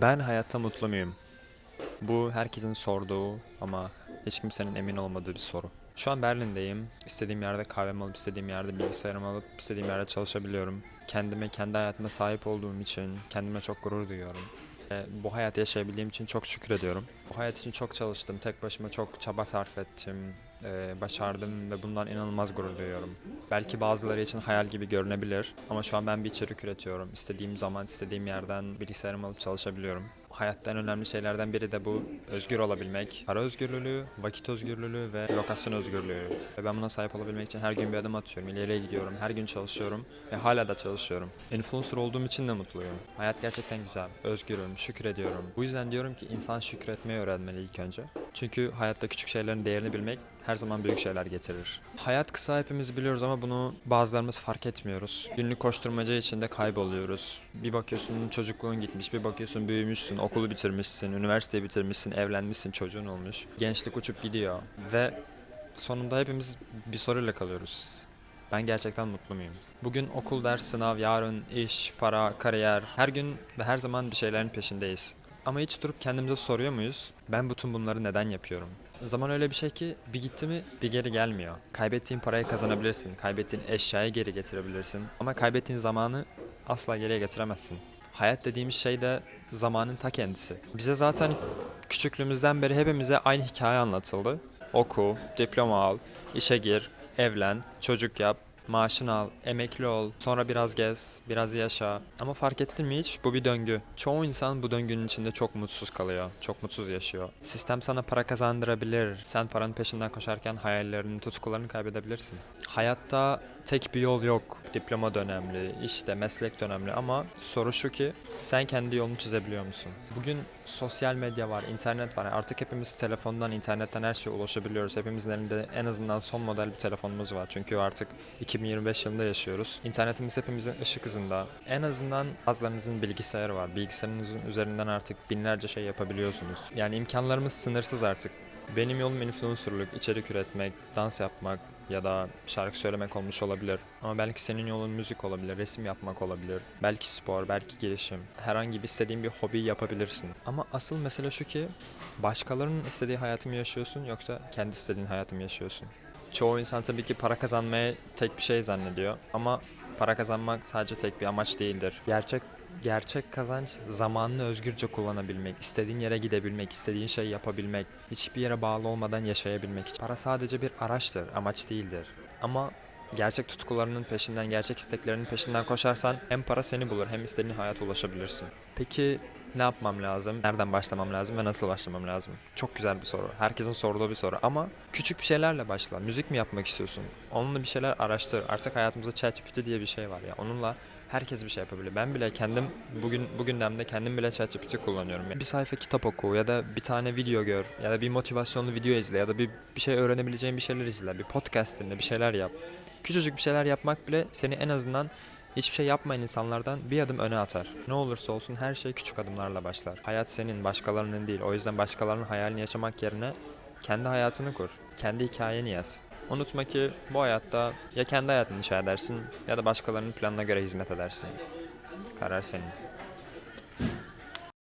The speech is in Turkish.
Ben hayatta mutlu muyum? Bu herkesin sorduğu ama hiç kimsenin emin olmadığı bir soru. Şu an Berlin'deyim. İstediğim yerde kahvemi alıp, istediğim yerde bilgisayarımı alıp, istediğim yerde çalışabiliyorum. Kendime, kendi hayatıma sahip olduğum için kendime çok gurur duyuyorum. Ve bu hayatı yaşayabildiğim için çok şükür ediyorum. Bu hayat için çok çalıştım. Tek başıma çok çaba sarf ettim. Ee, başardım ve bundan inanılmaz gurur duyuyorum. Belki bazıları için hayal gibi görünebilir ama şu an ben bir içerik üretiyorum. İstediğim zaman, istediğim yerden bilgisayarımı alıp çalışabiliyorum. Hayatta en önemli şeylerden biri de bu özgür olabilmek. Para özgürlüğü, vakit özgürlüğü ve lokasyon özgürlüğü. Ve ben buna sahip olabilmek için her gün bir adım atıyorum, ileriye gidiyorum, her gün çalışıyorum ve hala da çalışıyorum. Influencer olduğum için de mutluyum. Hayat gerçekten güzel, özgürüm, şükür ediyorum. Bu yüzden diyorum ki insan şükretmeyi öğrenmeli ilk önce. Çünkü hayatta küçük şeylerin değerini bilmek her zaman büyük şeyler getirir. Hayat kısa hepimiz biliyoruz ama bunu bazılarımız fark etmiyoruz. Günlük koşturmaca içinde kayboluyoruz. Bir bakıyorsun çocukluğun gitmiş, bir bakıyorsun büyümüşsün, okulu bitirmişsin, üniversiteyi bitirmişsin, evlenmişsin, çocuğun olmuş. Gençlik uçup gidiyor ve sonunda hepimiz bir soruyla kalıyoruz. Ben gerçekten mutlu muyum? Bugün okul, ders, sınav, yarın iş, para, kariyer, her gün ve her zaman bir şeylerin peşindeyiz. Ama hiç durup kendimize soruyor muyuz? Ben bütün bunları neden yapıyorum? Zaman öyle bir şey ki bir gitti mi bir geri gelmiyor. Kaybettiğin parayı kazanabilirsin, kaybettiğin eşyayı geri getirebilirsin. Ama kaybettiğin zamanı asla geriye getiremezsin. Hayat dediğimiz şey de zamanın ta kendisi. Bize zaten küçüklüğümüzden beri hepimize aynı hikaye anlatıldı. Oku, diploma al, işe gir, evlen, çocuk yap, maaşını al, emekli ol, sonra biraz gez, biraz yaşa. Ama fark ettin mi hiç? Bu bir döngü. Çoğu insan bu döngünün içinde çok mutsuz kalıyor, çok mutsuz yaşıyor. Sistem sana para kazandırabilir. Sen paranın peşinden koşarken hayallerini, tutkularını kaybedebilirsin. Hayatta tek bir yol yok. Diploma da önemli, işte meslek de önemli ama soru şu ki sen kendi yolunu çizebiliyor musun? Bugün sosyal medya var, internet var. Artık hepimiz telefondan, internetten her şeye ulaşabiliyoruz. Hepimizin elinde en azından son model bir telefonumuz var. Çünkü artık 2025 yılında yaşıyoruz. İnternetimiz hepimizin ışık hızında. En azından bazılarınızın bilgisayarı var. Bilgisayarınızın üzerinden artık binlerce şey yapabiliyorsunuz. Yani imkanlarımız sınırsız artık. Benim yolum influencerlık, içerik üretmek, dans yapmak ya da şarkı söylemek olmuş olabilir. Ama belki senin yolun müzik olabilir, resim yapmak olabilir. Belki spor, belki gelişim. Herhangi bir istediğin bir hobi yapabilirsin. Ama asıl mesele şu ki başkalarının istediği hayatı mı yaşıyorsun yoksa kendi istediğin hayatı mı yaşıyorsun? Çoğu insan tabii ki para kazanmaya tek bir şey zannediyor ama para kazanmak sadece tek bir amaç değildir. Gerçek gerçek kazanç zamanını özgürce kullanabilmek, istediğin yere gidebilmek, istediğin şeyi yapabilmek, hiçbir yere bağlı olmadan yaşayabilmek. Para sadece bir araçtır, amaç değildir. Ama gerçek tutkularının peşinden, gerçek isteklerinin peşinden koşarsan hem para seni bulur hem istediğin hayata ulaşabilirsin. Peki ne yapmam lazım? Nereden başlamam lazım ve nasıl başlamam lazım? Çok güzel bir soru. Herkesin sorduğu bir soru ama küçük bir şeylerle başla. Müzik mi yapmak istiyorsun? Onunla bir şeyler araştır. Artık hayatımızda ChatGPT diye bir şey var ya. Onunla herkes bir şey yapabilir. Ben bile kendim bugün bu gündemde kendim bile ChatGPT kullanıyorum. Bir sayfa kitap oku ya da bir tane video gör ya da bir motivasyonlu video izle ya da bir bir şey öğrenebileceğin bir şeyler izle. Bir podcast dinle, bir şeyler yap. Küçücük bir şeyler yapmak bile seni en azından hiçbir şey yapmayan insanlardan bir adım öne atar. Ne olursa olsun her şey küçük adımlarla başlar. Hayat senin, başkalarının değil. O yüzden başkalarının hayalini yaşamak yerine kendi hayatını kur. Kendi hikayeni yaz. Unutma ki bu hayatta ya kendi hayatını inşa edersin ya da başkalarının planına göre hizmet edersin. Karar senin.